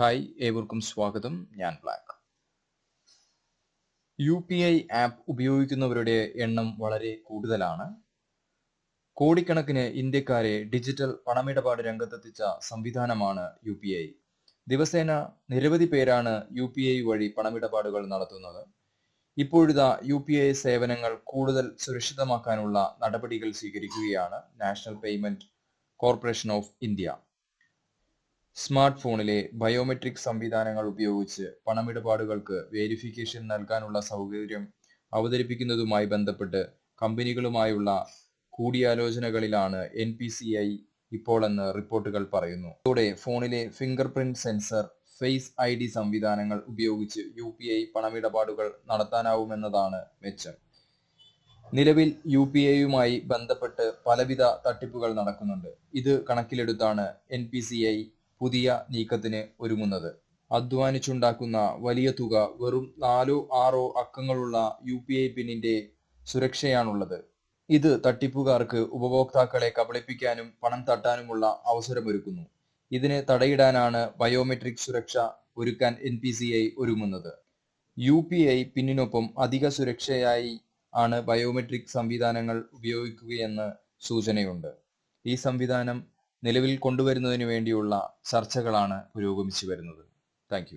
Hi ഏവർക്കും സ്വാഗതം. ഞാൻ black. U P I app ഉപയോഗിക്കുന്നവരുടെ എണ്ണം വളരെ കൂടുതലാണ്. കോടിക്കണക്കിന് ഇന്ത്യക്കാരെ ഡിജിറ്റൽ പണമിടപാട് രംഗത്തെത്തിച്ച സംവിധാനമാണ് യു പി ഐ. ദിവസേന നിരവധി പേരാണ് യു പി ഐ വഴി പണമിടപാടുകൾ നടത്തുന്നത്. ഇപ്പോഴിതാ യു പി ഐ സേവനങ്ങൾ കൂടുതൽ സുരക്ഷിതമാക്കാനുള്ള നടപടികൾ സ്വീകരിക്കുകയാണ് national payment corporation of India. Smart ഫോണിലെ ബയോമെട്രിക് സംവിധാനങ്ങൾ ഉപയോഗിച്ച് പണമിടപാടുകൾക്ക് വേരിഫിക്കേഷൻ നൽകാനുള്ള സൗകര്യം അവതരിപ്പിക്കുന്നതുമായി ബന്ധപ്പെട്ട് കമ്പനികളുമായുള്ള കൂടിയാലോചനകളിലാണ് എൻ പി സി ഐ ഇപ്പോൾ എന്ന് റിപ്പോർട്ടുകൾ പറയുന്നു. ഇതോടെ ഫോണിലെ fingerprint sensor face I D സംവിധാനങ്ങൾ ഉപയോഗിച്ച് യു പി ഐ പണമിടപാടുകൾ നടത്താനാവുമെന്നതാണ് മെച്ചം. നിലവിൽ യു പി ഐയുമായി ബന്ധപ്പെട്ട് പലവിധ തട്ടിപ്പുകൾ നടക്കുന്നുണ്ട്. ഇത് കണക്കിലെടുത്താണ് എൻ പി സി ഐ പുതിയ നീക്കത്തിന് ഒരുങ്ങുന്നത്. അധ്വാനിച്ചുണ്ടാക്കുന്ന വലിയ തുക വെറും നാലോ ആറോ അക്കങ്ങളുള്ള യു പി ഐ പിന്നിന്റെ സുരക്ഷയാണുള്ളത്. ഇത് തട്ടിപ്പുകാർക്ക് ഉപഭോക്താക്കളെ കബളിപ്പിക്കാനും പണം തട്ടാനുമുള്ള അവസരമൊരുക്കുന്നു. ഇതിന് തടയിടാനാണ് ബയോമെട്രിക് സുരക്ഷ ഒരുക്കാൻ എൻ പി സി ഐ ഒരുങ്ങുന്നത്. യു പി ഐ പിന്നിനൊപ്പം അധിക സുരക്ഷയായി ആണ് ബയോമെട്രിക് സംവിധാനങ്ങൾ ഉപയോഗിക്കുകയെന്ന് സൂചനയുണ്ട്. ഈ സംവിധാനം നിലവിൽ കൊണ്ടുവരുന്നതിന് വേണ്ടിയുള്ള ചർച്ചകളാണ് പുരോഗമിച്ചു വരുന്നത്. താങ്ക്